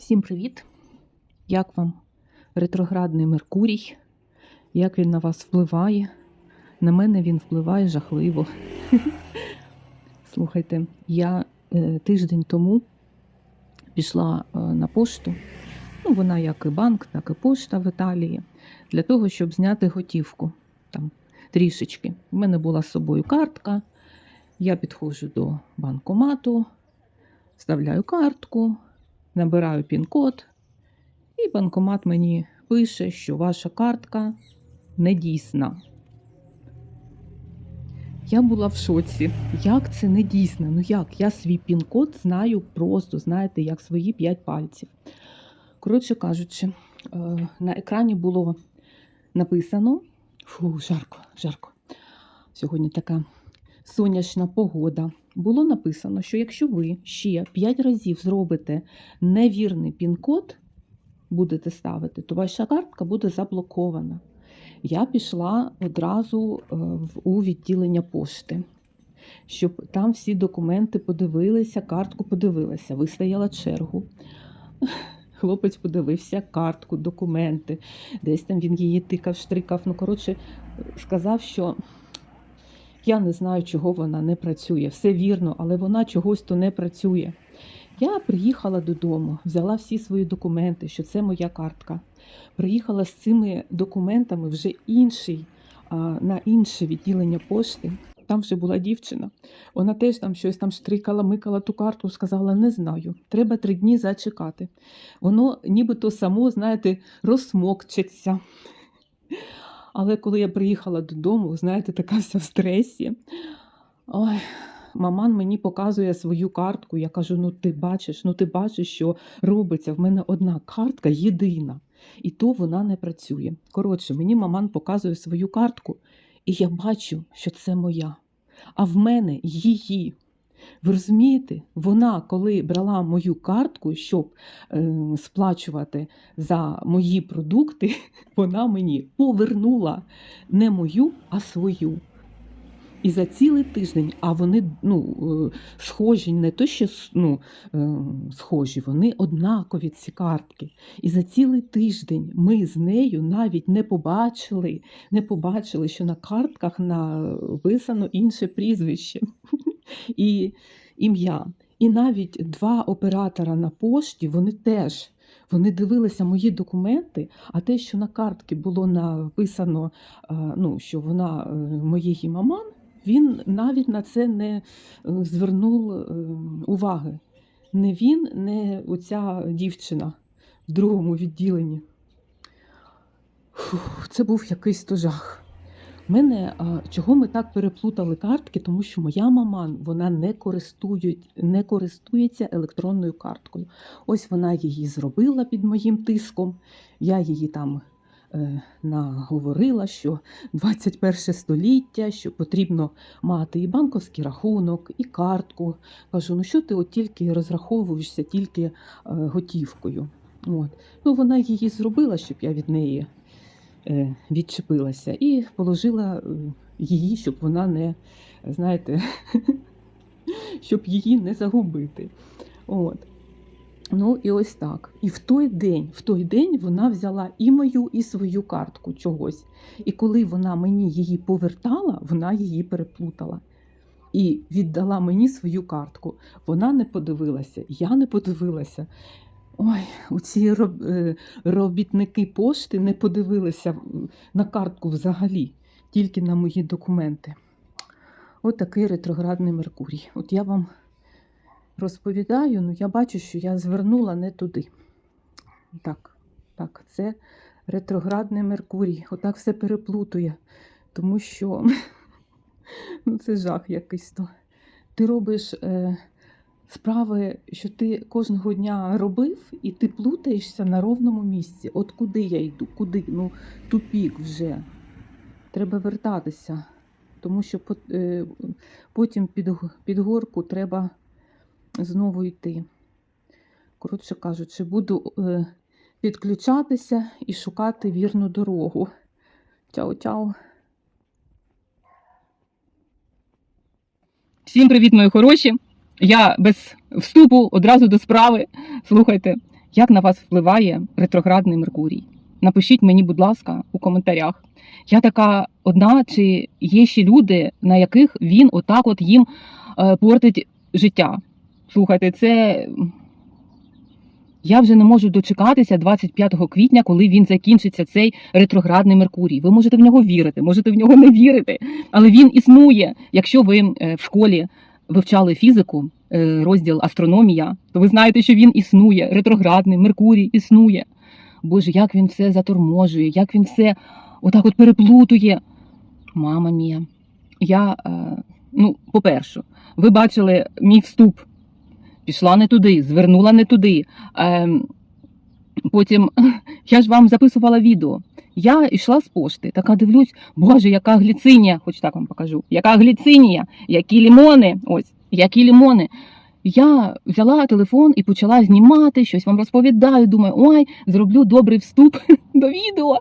Всім привіт! Як вам ретроградний Меркурій? Як він на вас впливає? На мене він впливає жахливо. Слухайте, я е, тиждень тому пішла е, на пошту. Ну, вона як і банк, так і пошта в Італії, для того, щоб зняти готівку там трішечки. У мене була з собою картка. Я підходжу до банкомату, вставляю картку, набираю пін-код, і банкомат мені пише, що ваша картка недійсна. Я була в шоці. Як це не дійсно? Ну як? Я свій пін-код знаю просто, знаєте, як свої п'ять пальців. Коротше кажучи, е, на екрані було написано: фу, жарко, жарко. Сьогодні така сонячна погода. Було написано, що якщо ви ще 5 разів зробите невірний пін-код, будете ставити, то ваша картка буде заблокована. Я пішла одразу е, у відділення пошти, щоб там всі документи подивилися, картку подивилися, вистояла чергу. Хлопець подивився картку, документи, десь там він її тикав, штрикав. Ну, коротше, сказав, що я не знаю, чого вона не працює. Все вірно, але вона чогось то не працює. Я приїхала додому, взяла всі свої документи, що це моя картка. Приїхала з цими документами вже інший, на інше відділення пошти. Там вже була дівчина. Вона теж там щось там штрикала, микала ту карту, сказала: не знаю, треба три дні зачекати. Воно нібито само, знаєте, розсмокчеться. Але коли я приїхала додому, знаєте, така вся в стресі. Ой, маман мені показує свою картку. Я кажу: ну ти бачиш, ну ти бачиш, що робиться. В мене одна картка єдина, і то вона не працює. Коротше, мені маман показує свою картку, і я бачу, що це моя. А в мене її. Ви розумієте, вона, коли брала мою картку, щоб е, сплачувати за мої продукти, вона мені повернула не мою, а свою. І за цілий тиждень, а вони ну, е, схожі, не то що ну, е, схожі, вони однакові ці картки. І за цілий тиждень ми з нею навіть не побачили, не побачили, що на картках написано інше прізвище і ім'я. І навіть два оператора на пошті, вони теж вони дивилися мої документи, а те, що на картці було написано, е, ну, що вона е, моєї маман, він навіть на це не е, звернув уваги. Не він, не оця дівчина в другому відділенні. Фух, це був якийсь то жах. Мене чого ми так переплутали картки, тому що моя маман вона не користує, не користується електронною карткою. Ось вона її зробила під моїм тиском. Я її там е, наговорила, що 21 століття, що потрібно мати і банковський рахунок, і картку. Кажу, ну що ти от тільки розраховуєшся тільки е, готівкою. От. Ну, вона її зробила, щоб я від неї відчепилася, і положила е, її, щоб вона не, знаєте, щоб її не загубити. От. Ну і ось так. І в той день, в той день вона взяла і мою, і свою картку чогось. І коли вона мені її повертала, вона її переплутала. І віддала мені свою картку. Вона не подивилася, я не подивилася. Ой, роб- е, робітники пошти не подивилися на картку взагалі, тільки на мої документи. От такий ретроградний Меркурій. От я вам розповідаю, ну я бачу, що я звернула не туди. Так, так, це ретроградний Меркурій. Отак все переплутує, тому що ну, це жах якийсь то. Ти робиш е, справи, що ти кожного дня робив, і ти плутаєшся на ровному місці. От куди я йду? Куди? Ну, тупік вже. Треба вертатися, тому що е, потім під, під горку треба знову йти. Коротше кажучи, буду е, підключатися і шукати вірну дорогу. Чао-чао. Всім привіт, мої хороші. Я без вступу одразу до справи. Слухайте, Як на вас впливає ретроградний Меркурій? Напишіть мені, будь ласка, у коментарях. Я така одна, чи є ще люди, на яких він отак от їм е, портить життя. Слухайте, це. Я вже не можу дочекатися 25 квітня, коли він закінчиться цей ретроградний Меркурій. Ви можете в нього вірити, можете в нього не вірити, але він існує. Якщо ви е, в школі вивчали фізику, е, розділ астрономія, то ви знаєте, що він існує. Ретроградний Меркурій існує. Боже, як він все заторможує, як він все отак от переплутує. Мама мія. Я, е, ну, по-перше, ви бачили мій вступ. Пішла не туди, звернула не туди. Потім я ж вам записувала відео. Я йшла з пошти, така дивлюсь, боже, яка гліцинія, хоч так вам покажу, яка гліцинія, які лімони, ось, які лімони. Я взяла телефон і почала знімати, щось вам розповідаю. Думаю, ой, зроблю добрий вступ до відео.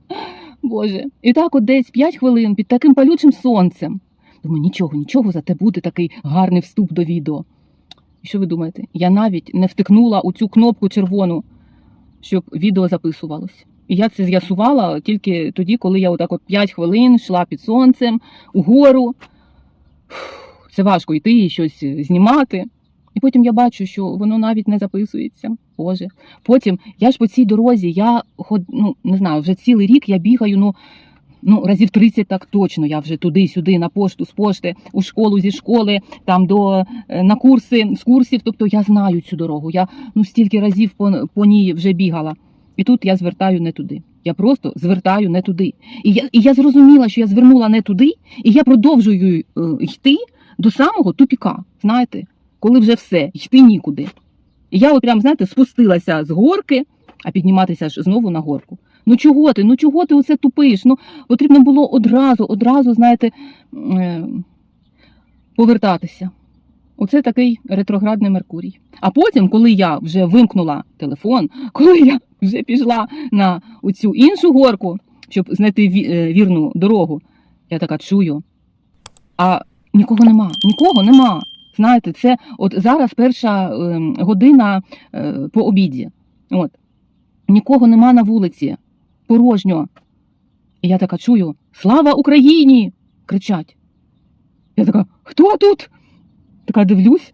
Боже. І так от десь 5 хвилин під таким палючим сонцем. Думаю, нічого, нічого, зате буде такий гарний вступ до відео. І що ви думаєте? Я навіть не втикнула у цю кнопку червону, щоб відео записувалось. І я це з'ясувала тільки тоді, коли я отак от 5 хвилин йшла під сонцем угору. Це важко йти і щось знімати. І потім я бачу, що воно навіть не записується. Боже. Потім я ж по цій дорозі, я ну, не знаю, вже цілий рік я бігаю, ну, ну разів 30 так точно. Я вже туди-сюди, на пошту, з пошти, у школу, зі школи, там до е, на курси, з курсів. Тобто я знаю цю дорогу. Я ну стільки разів по, по ній вже бігала. І тут я звертаю не туди. Я просто звертаю не туди. І я, і я зрозуміла, що я звернула не туди, і я продовжую е, йти до самого тупіка. Знаєте, коли вже все, йти нікуди. І я от прям, знаєте, спустилася з горки, а підніматися ж знову на горку. Ну чого ти? Ну чого ти оце тупиш? Ну потрібно було одразу, одразу, знаєте, е, повертатися. Оце такий ретроградний Меркурій. А потім, коли я вже вимкнула телефон, коли я вже пішла на цю іншу горку, щоб знайти е, вірну дорогу, я така чую. А нікого нема, нікого нема. Знаєте, це от зараз перша ем, година е, по обіді. От. Нікого нема на вулиці, порожньо. І я така чую: Слава Україні! кричать. Я така, хто тут? Така дивлюсь,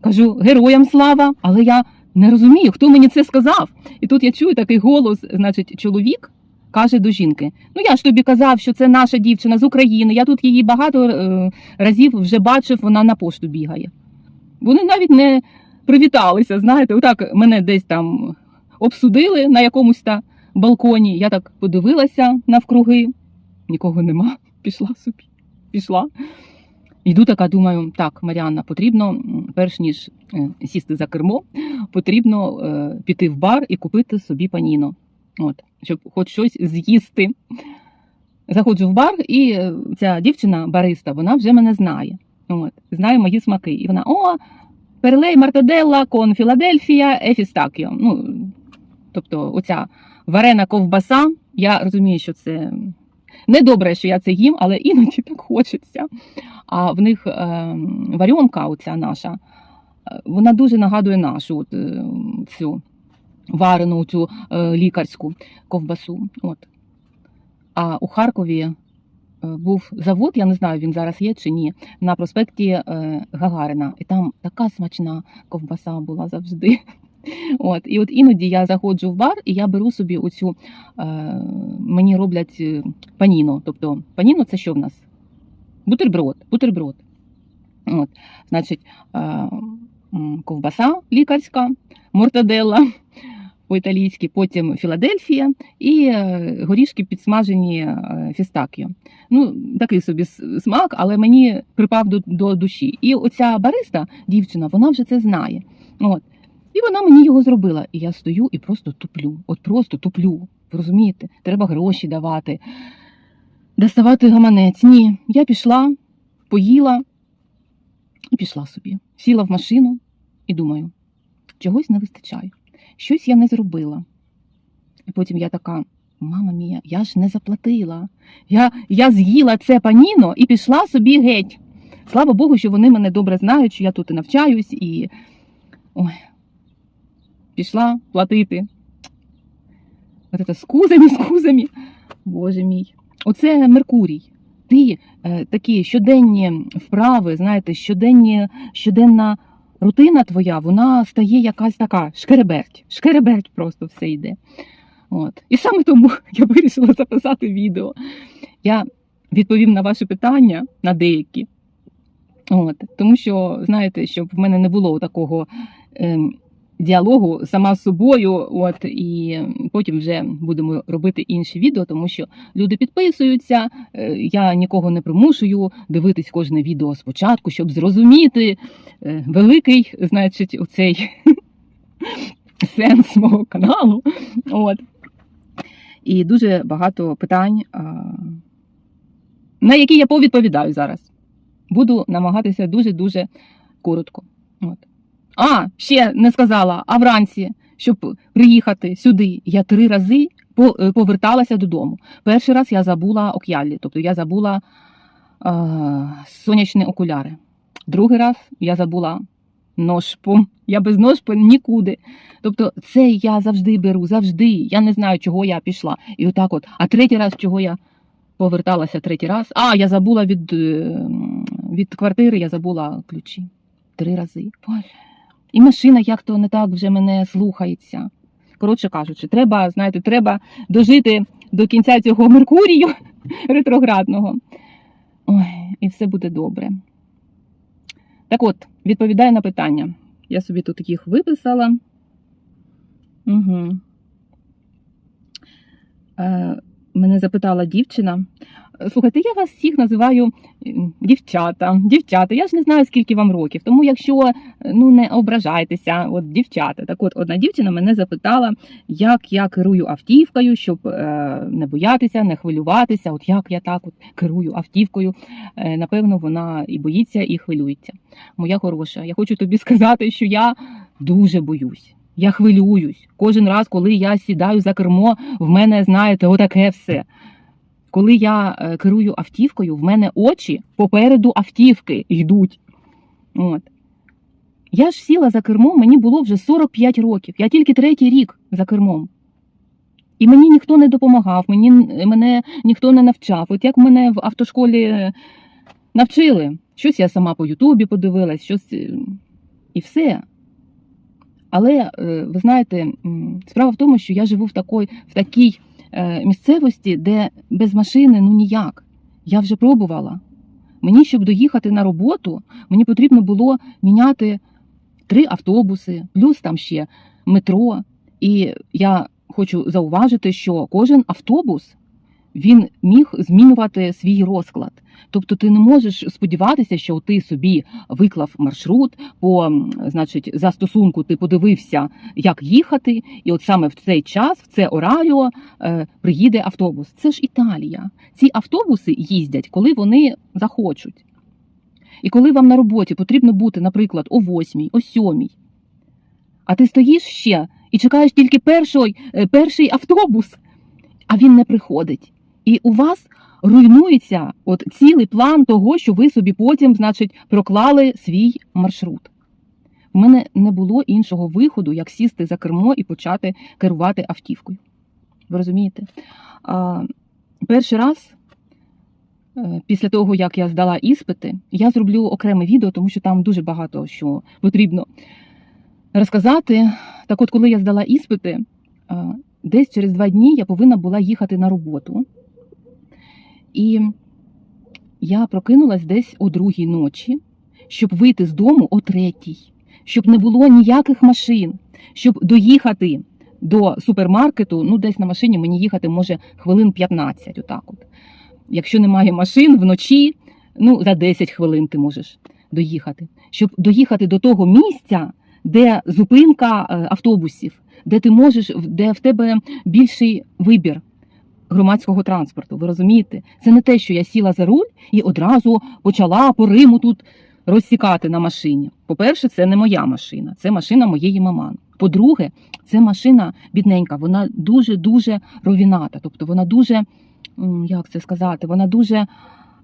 кажу, героям слава, але я не розумію, хто мені це сказав. І тут я чую такий голос, значить, чоловік каже до жінки: Ну я ж тобі казав, що це наша дівчина з України. Я тут її багато е, разів вже бачив, вона на пошту бігає. Вони навіть не привіталися, знаєте, отак мене десь там обсудили на якомусь та балконі. Я так подивилася навкруги, нікого нема. Пішла собі, пішла. Йду така, думаю, так, Маріанна, потрібно, перш ніж е, сісти за кермо, потрібно е, піти в бар і купити собі паніно. От, щоб хоч щось з'їсти. Заходжу в бар, і е, ця дівчина, бариста, вона вже мене знає. От, знає мої смаки. І вона: о, перлей мартаделла, кон Філадельфія, ефістакіо. Ну, тобто, оця варена ковбаса. Я розумію, що це не добре, що я це їм, але іноді так хочеться. А в них е, варіонка, оця наша, е, вона дуже нагадує нашу от, е, цю варену цю лікарську ковбасу. От. А у Харкові був завод, я не знаю, він зараз є чи ні, на проспекті Гагарина. І там така смачна ковбаса була завжди. От, і от іноді я заходжу в бар і я беру собі оцю, е, мені роблять е, паніно. Тобто паніно це що в нас? Бутерброд. бутерброд. От, значить, е, ковбаса лікарська, мортаделла по-італійськи, потім Філадельфія і е, горішки підсмажені е, фістакіо. Ну, такий собі смак, але мені припав до, до душі. І оця бариста, дівчина, вона вже це знає. От. І вона мені його зробила. І я стою і просто туплю. От просто туплю. Ви розумієте? Треба гроші давати, доставати гаманець. Ні, я пішла, поїла і пішла собі. Сіла в машину і думаю, чогось не вистачає. Щось я не зробила. І потім я така: мама мія, я ж не заплатила. Я, я з'їла це паніно і пішла собі геть. Слава Богу, що вони мене добре знають, що я тут і навчаюсь, і. Ой. Пішла платити. От це з кузами. Боже мій. Оце Меркурій. Ти е, такі щоденні вправи, знаєте, щоденні, щоденна рутина твоя, вона стає якась така шкереберть. Шкереберть просто все йде. От. І саме тому я вирішила записати відео. Я відповім на ваші питання, на деякі. От. Тому що, знаєте, щоб в мене не було такого ем, діалогу сама з собою, от, і потім вже будемо робити інші відео, тому що люди підписуються, е, я нікого не примушую дивитись кожне відео спочатку, щоб зрозуміти е, великий, значить, оцей сенс мого каналу. От. І дуже багато питань, на які я повідповідаю зараз. Буду намагатися дуже-дуже коротко. От. А, ще не сказала, а вранці, щоб приїхати сюди, я три рази е, поверталася додому. Перший раз я забула ок'ялі, тобто я забула а, сонячні окуляри. Другий раз я забула ножпу. Я без ножпи нікуди. Тобто, це я завжди беру, завжди. Я не знаю, чого я пішла. І отак от. А третій раз, чого я поверталася третій раз. А, я забула від, е, від квартири, я забула ключі. Три рази. Боже. І машина як то не так вже мене слухається. Коротше кажучи, треба, знаєте, треба дожити до кінця цього Меркурію ретроградного. Ой, і все буде добре. Так от, відповідаю на питання. Я собі тут їх виписала. Угу. Мене запитала дівчина. Слухайте, я вас всіх називаю дівчата. Дівчата, я ж не знаю, скільки вам років. Тому якщо е, ну не ображайтеся, от дівчата. Так от одна дівчина мене запитала, як я керую автівкою, щоб е, не боятися, не хвилюватися. От як я так от керую автівкою. Е, напевно, вона і боїться, і хвилюється. Моя хороша, я хочу тобі сказати, що я дуже боюсь. Я хвилююсь. Кожен раз, коли я сідаю за кермо, в мене, знаєте, отаке все. Коли я е, керую автівкою, в мене очі попереду автівки йдуть. От. Я ж сіла за кермом, мені було вже 45 років. Я тільки третій рік за кермом. І мені ніхто не допомагав, мені, мене ніхто не навчав. От як мене в автошколі е, навчили, щось я сама по Ютубі подивилась, щось е, і все. Але е, ви знаєте, справа в тому, що я живу в такій, в такій е, місцевості, де без машини ну ніяк. Я вже пробувала. Мені, щоб доїхати на роботу, мені потрібно було міняти три автобуси, плюс там ще метро. І я хочу зауважити, що кожен автобус він міг змінювати свій розклад. Тобто ти не можеш сподіватися, що ти собі виклав маршрут, по значить, застосунку ти подивився, як їхати, і от саме в цей час, в це ораріо, е, приїде автобус. Це ж Італія. Ці автобуси їздять, коли вони захочуть. І коли вам на роботі потрібно бути, наприклад, о 8, о 7, а ти стоїш ще і чекаєш тільки перший, е, перший автобус, а він не приходить. І у вас руйнується от цілий план того, що ви собі потім, значить, проклали свій маршрут. У мене не було іншого виходу, як сісти за кермо і почати керувати автівкою. Ви розумієте? А, перший раз, е, після того, як я здала іспити, я зроблю окреме відео, тому що там дуже багато що потрібно розказати. Так от, коли я здала іспити, десь через два дні я повинна була їхати на роботу. І я прокинулась десь о другій ночі, щоб вийти з дому о третій, щоб не було ніяких машин, щоб доїхати до супермаркету. Ну, десь на машині мені їхати може хвилин 15, отак от. Якщо немає машин вночі, ну за 10 хвилин ти можеш доїхати. Щоб доїхати до того місця, де зупинка е, автобусів, де ти можеш, де в тебе більший вибір громадського транспорту. Ви розумієте? Це не те, що я сіла за руль і одразу почала по Риму тут розсікати на машині. По-перше, це не моя машина, це машина моєї маман. По-друге, це машина бідненька, вона дуже-дуже ровіната. Тобто вона дуже, як це сказати, вона дуже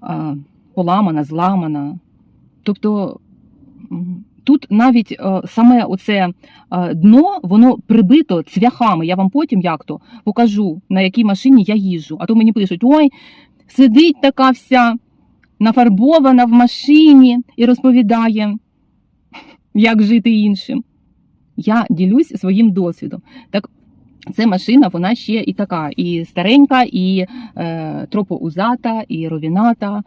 а, поламана, зламана. Тобто тут навіть е, саме оце е, дно, воно прибито цвяхами. Я вам потім як то покажу, на якій машині я їжджу. А то мені пишуть: ой, сидить така вся нафарбована в машині і розповідає, як жити іншим. Я ділюсь своїм досвідом. Так, це машина, вона ще і така, і старенька, і е, тропоузата, і ровіната.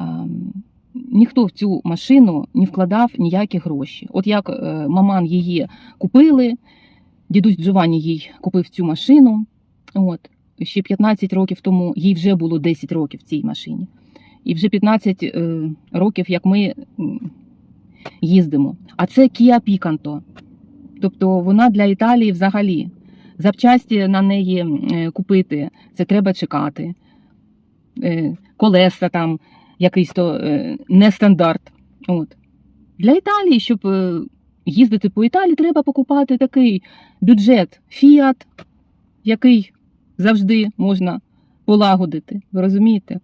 Ем, ніхто в цю машину не вкладав ніякі гроші. От як е, маман її купили, дідусь Джованні їй купив цю машину. От, ще 15 років тому їй вже було 10 років в цій машині. І вже 15 е, років, як ми їздимо. А це Kia Picanto. Тобто вона для Італії взагалі. Запчасті на неї е, купити, це треба чекати. Колеса там якийсь то е, нестандарт. От. Для Італії, щоб е, їздити по Італії, треба покупати такий бюджет Fiat, який завжди можна полагодити. Ви розумієте?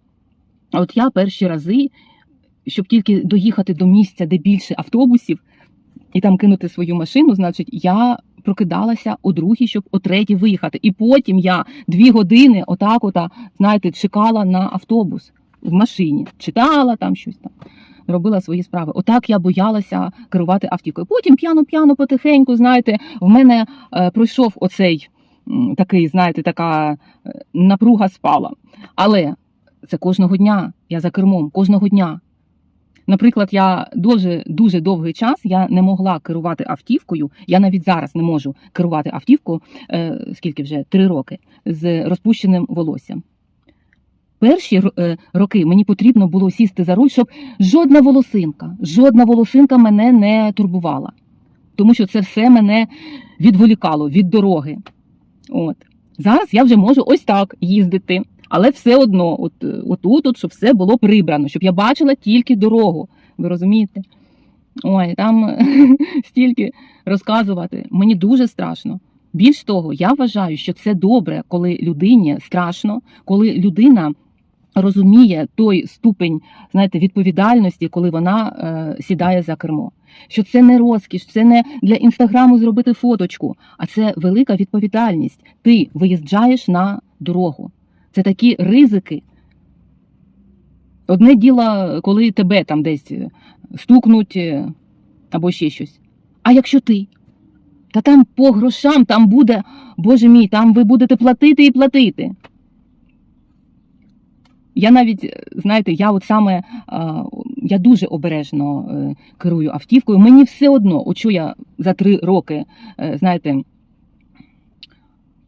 От я перші рази, щоб тільки доїхати до місця, де більше автобусів, і там кинути свою машину, значить, я прокидалася о другій, щоб о третій виїхати. І потім я дві години, отак, ота, знаєте, чекала на автобус в машині, читала там щось там. Робила свої справи. Отак я боялася керувати автівкою. Потім п'яно-п'яно, потихеньку, знаєте, в мене е, пройшов оцей такий, знаєте, така е, напруга спала. Але це кожного дня. Я за кермом, кожного дня. Наприклад, я дуже дуже довгий час я не могла керувати автівкою. Я навіть зараз не можу керувати автівкою, е, скільки вже три роки з розпущеним волоссям. Перші е, роки мені потрібно було сісти за руль, щоб жодна волосинка, жодна волосинка мене не турбувала, тому що це все мене відволікало від дороги. От зараз я вже можу ось так їздити. Але все одно, от, е, отут, от, щоб все було прибрано, щоб я бачила тільки дорогу. Ви розумієте? Ой, там стільки розказувати. Мені дуже страшно. Більш того, я вважаю, що це добре, коли людині страшно, коли людина розуміє той ступень знаєте, відповідальності, коли вона е, сідає за кермо. Що це не розкіш, це не для інстаграму зробити фоточку, а це велика відповідальність. Ти виїжджаєш на дорогу. Це такі ризики. Одне діло, коли тебе там десь е, стукнуть е, або ще щось. А якщо ти? Та там по грошам там буде, боже мій, там ви будете платити і платити. Я навіть, е, знаєте, я от саме я дуже обережно е, керую автівкою. Мені все одно, що я за три роки, е, знаєте,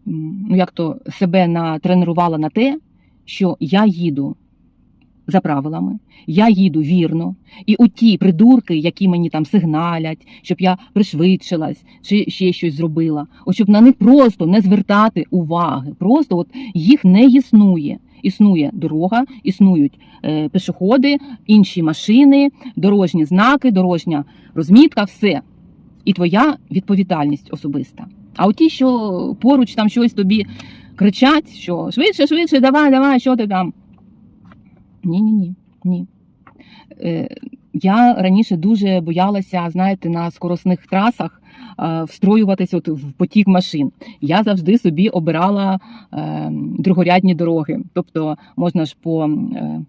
ну як то себе натренувала на те, що я їду за правилами, я їду вірно, і оті придурки, які мені там сигналять, щоб я пришвидшилась чи ще щось зробила, от щоб на них просто не звертати уваги, просто от їх не існує. Існує дорога, існують е, пішоходи, інші машини, дорожні знаки, дорожня розмітка, все. І твоя відповідальність особиста. А оті, що поруч там щось тобі кричать, що швидше, швидше, давай, давай, що ти там. Ні, ні, ні, ні. Я раніше дуже боялася, знаєте, на скоросних трасах е, встроюватись от в потік машин. Я завжди собі обирала е, другорядні дороги. Тобто можна ж по е,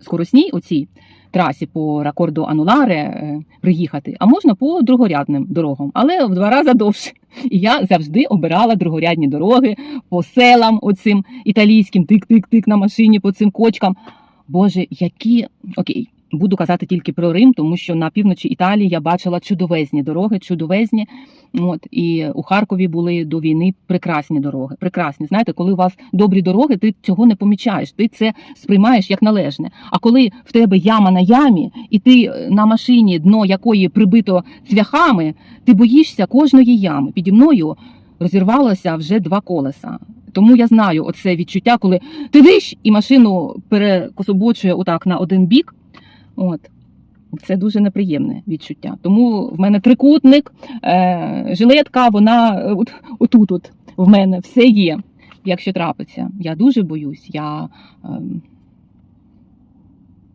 скоросній оцій трасі по ракорду Ануларе приїхати, а можна по другорядним дорогам, але в два рази довше. І я завжди обирала другорядні дороги по селам, оцим італійським, тик-тик-тик на машині по цим кочкам. Боже, які окей. Буду казати тільки про Рим, тому що на півночі Італії я бачила чудовезні дороги, чудовезні. От і у Харкові були до війни прекрасні дороги. Прекрасні. Знаєте, коли у вас добрі дороги, ти цього не помічаєш. Ти це сприймаєш як належне. А коли в тебе яма на ямі, і ти е, на машині, дно якої прибито цвяхами, ти боїшся кожної ями. Піді мною розірвалося вже два колеса. Тому я знаю оце відчуття, коли ти виш і машину перекособочує отак на один бік. От. Це дуже неприємне відчуття. Тому в мене трикутник, е, жилетка, вона е, от, отут от в мене все є, якщо трапиться. Я дуже боюсь. Я, е,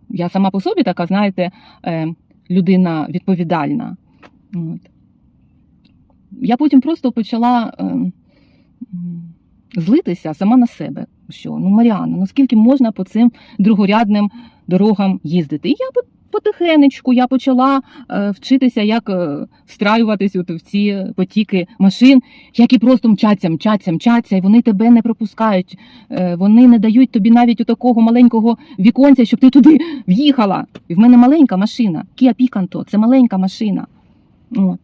я сама по собі така, знаєте, е, людина відповідальна. От. Я потім просто почала е, злитися сама на себе. Що ну Маріана, ну скільки можна по цим другорядним дорогам їздити? І я потихенечку я почала е, вчитися, як е, встраюватись от в ці потіки машин, які просто мчаться, мчаться, мчаться, і вони тебе не пропускають. Е, вони не дають тобі навіть у такого маленького віконця, щоб ти туди в'їхала. І в мене маленька машина. Kia Picanto, це маленька машина. От.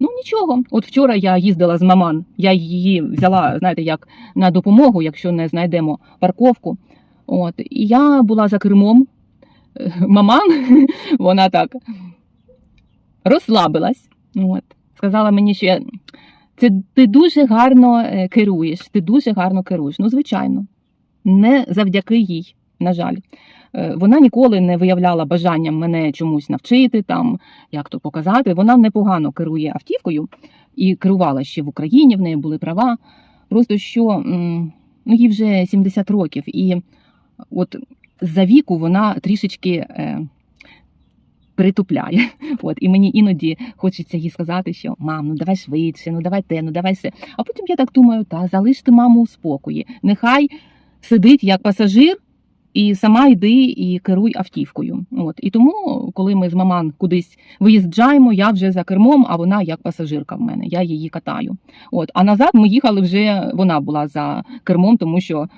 Ну нічого. От вчора я їздила з маман. Я її взяла, знаєте, як на допомогу, якщо не знайдемо парковку. От. І я була за кермом. Е, Маман, вона так розслабилась. От. Сказала мені, що я... це ти дуже гарно е, керуєш, ти дуже гарно керуєш. Ну, звичайно, не завдяки їй, на жаль. Е, Вона ніколи не виявляла бажання мене чомусь навчити, там, як то показати. Вона непогано керує автівкою і керувала ще в Україні, в неї були права. Просто що ну, їй вже 70 років, і от за віку вона трішечки е, притупляє. От, і мені іноді хочеться їй сказати, що мам, ну давай швидше, ну давай те, ну давай все. А потім я так думаю, та залиште маму у спокої. Нехай сидить як пасажир. І сама йди і керуй автівкою. От і тому, коли ми з маман кудись виїжджаємо, я вже за кермом, а вона як пасажирка в мене. Я її катаю. От а назад ми їхали вже. Вона була за кермом, тому що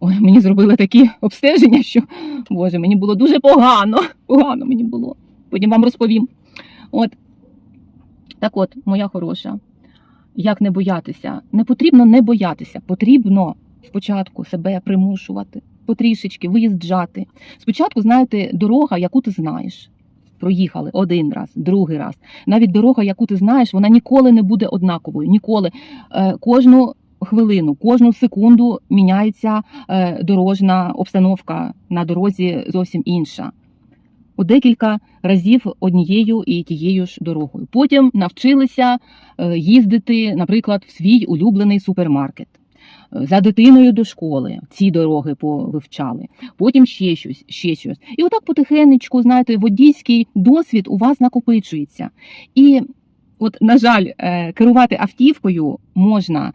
ой, мені зробили такі обстеження, що боже, мені було дуже погано. Погано мені було. Потім вам розповім. От так, от, моя хороша, як не боятися? Не потрібно не боятися, потрібно спочатку себе примушувати потрішечки виїжджати. Спочатку, знаєте, дорога, яку ти знаєш. Проїхали один раз, другий раз. Навіть дорога, яку ти знаєш, вона ніколи не буде однаковою. Ніколи. Е, кожну хвилину, кожну секунду міняється е, дорожна обстановка на дорозі зовсім інша. У декілька разів однією і тією ж дорогою. Потім навчилися е, їздити, наприклад, в свій улюблений супермаркет за дитиною до школи ці дороги повивчали, потім ще щось, ще щось. І отак потихенечку, знаєте, водійський досвід у вас накопичується. І, от, на жаль, е, керувати автівкою можна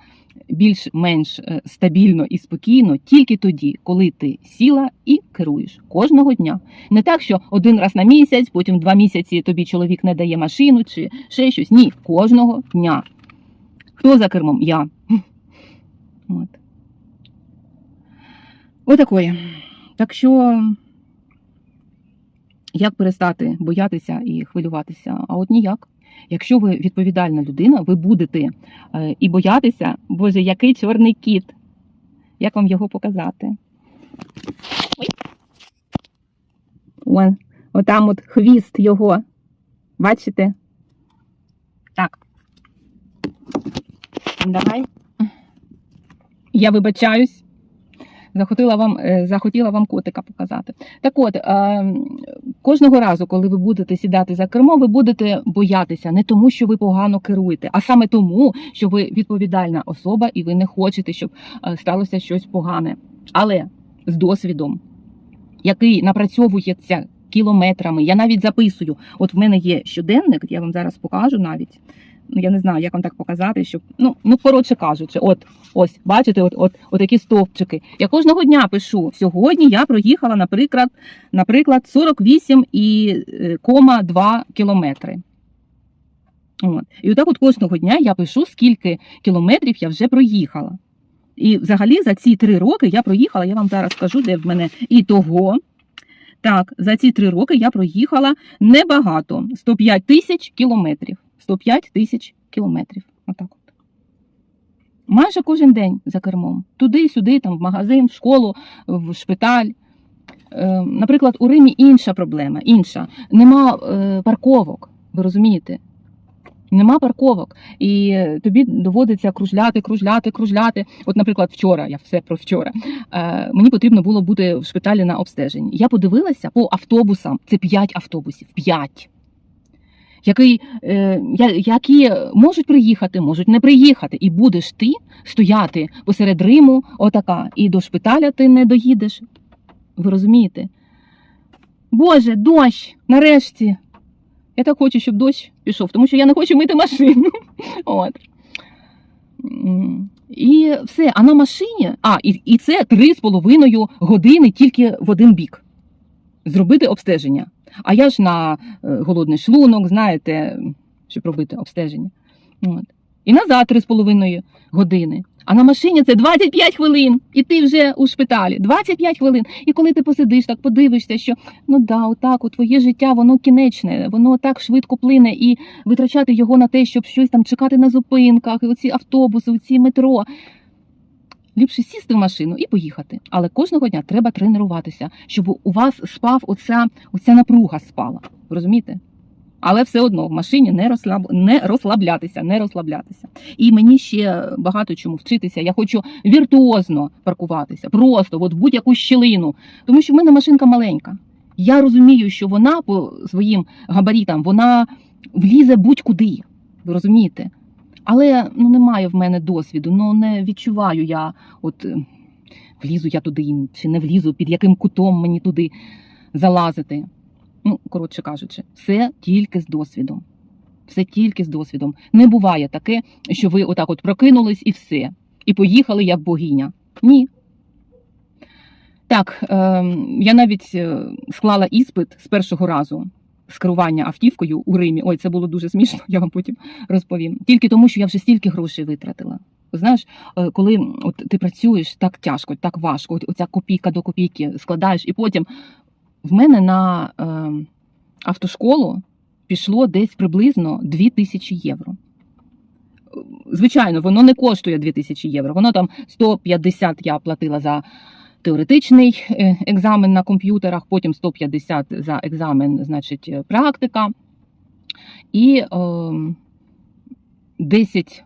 більш-менш е, стабільно і спокійно тільки тоді, коли ти сіла і керуєш кожного дня. Не так, що один раз на місяць, потім два місяці тобі чоловік не дає машину чи ще щось. Ні, кожного дня. Хто за кермом? Я. От. Отакої. Так що, як перестати боятися і хвилюватися? А от ніяк. Якщо ви відповідальна людина, ви будете е, і боятися, боже, який чорний кіт. Як вам його показати? Ой. Вон, отам от хвіст його. Бачите? Так. Давай. Я вибачаюсь. Захотіла вам, е, захотіла вам котика показати. Так от, е, кожного разу, коли ви будете сідати за кермо, ви будете боятися не тому, що ви погано керуєте, а саме тому, що ви відповідальна особа і ви не хочете, щоб е, сталося щось погане. Але з досвідом, який напрацьовується кілометрами, я навіть записую. От в мене є щоденник, я вам зараз покажу навіть. Ну, я не знаю, як вам так показати, щоб ну, ну коротше кажучи, от ось бачите, от, от, от такі стовпчики. Я кожного дня пишу. Сьогодні я проїхала, наприклад, наприклад, 48,2 кілометри. От. І отак от кожного дня я пишу, скільки кілометрів я вже проїхала. І взагалі за ці три роки я проїхала, я вам зараз скажу, де в мене і того. Так, за ці три роки я проїхала небагато 105 тисяч кілометрів. 105 тисяч кілометрів. Отак от. Майже кожен день за кермом. Туди-сюди, там, в магазин, в школу, в шпиталь. Е, наприклад, у Римі інша проблема. Інша. Нема е, парковок. Ви розумієте? Нема парковок. І е, тобі доводиться кружляти, кружляти, кружляти. От, наприклад, вчора, я все про вчора. Мені потрібно було бути в шпиталі на обстеженні. Я подивилася по автобусам. Це 5 автобусів. 5 який, е, які можуть приїхати, можуть не приїхати, і будеш ти стояти посеред Риму, отака, і до шпиталя ти не доїдеш. Ви розумієте? Боже, дощ! Нарешті! Я так хочу, щоб дощ пішов, тому що я не хочу мити машину. От. І все. А на машині, а, і, і це три з половиною години тільки в один бік. Зробити обстеження. А я ж на е, голодний шлунок, знаєте, щоб робити обстеження. От. І назад три з половиною години. А на машині це 25 хвилин, і ти вже у шпиталі. 25 хвилин. І коли ти посидиш, так подивишся, що ну да, отак, от твоє життя, воно кінечне, воно так швидко плине, і витрачати його на те, щоб щось там чекати на зупинках, і оці автобуси, оці метро. Ліпше сісти в машину і поїхати. Але кожного дня треба тренуватися, щоб у вас спав оця, оця напруга спала. Розумієте? Але все одно в машині не, розслаб... не розслаблятися, не розслаблятися. І мені ще багато чому вчитися. Я хочу віртуозно паркуватися, просто от в будь-яку щілину. Тому що в мене машинка маленька. Я розумію, що вона по своїм габарітам вона влізе будь-куди. Ви розумієте? Але ну немає в мене досвіду. Ну не відчуваю я, от е, влізу я туди чи не влізу, під яким кутом мені туди залазити. Ну, коротше кажучи, все тільки з досвідом. Все тільки з досвідом. Не буває таке, що ви отак от прокинулись і все. І поїхали як богиня. Ні. Так, е, я навіть е, склала іспит з першого разу з керування автівкою у Римі. Ой, це було дуже смішно, я вам потім розповім. Тільки тому, що я вже стільки грошей витратила. Знаєш, е, коли от ти працюєш так тяжко, так важко, от оця копійка до копійки складаєш, і потім в мене на е, автошколу пішло десь приблизно 2000 євро. Звичайно, воно не коштує 2000 євро. Воно там 150 я платила за теоретичний е, екзамен на комп'ютерах, потім 150 за екзамен, значить, е, практика. І е, 10,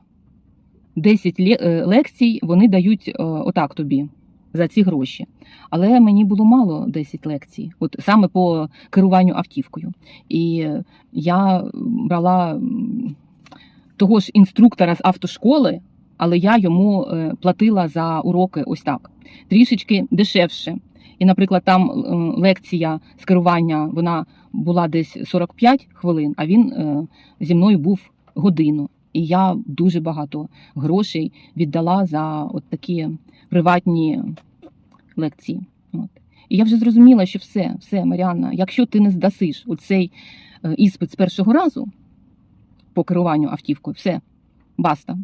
10 е, лекцій вони дають отак тобі за ці гроші. Але мені було мало 10 лекцій, от саме по керуванню автівкою. І я брала того ж інструктора з автошколи, але я йому е, платила за уроки ось так, трішечки дешевше. І, наприклад, там е, лекція з керування вона була десь 45 хвилин, а він е, зі мною був годину. І я дуже багато грошей віддала за от такі приватні лекції. От. І я вже зрозуміла, що все, все, Маріанна, якщо ти не здасиш оцей іспит з першого разу по керуванню автівкою, все, баста.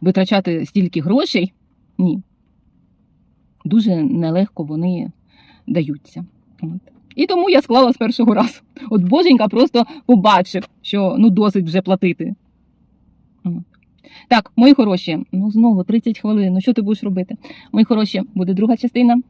Витрачати стільки грошей ні. Дуже нелегко вони даються. От. І тому я склала з першого разу. От боженька просто побачив, що ну досить вже платити. От. Так, мої хороші, ну знову 30 хвилин. Ну що ти будеш робити? Мої хороші, буде друга частина.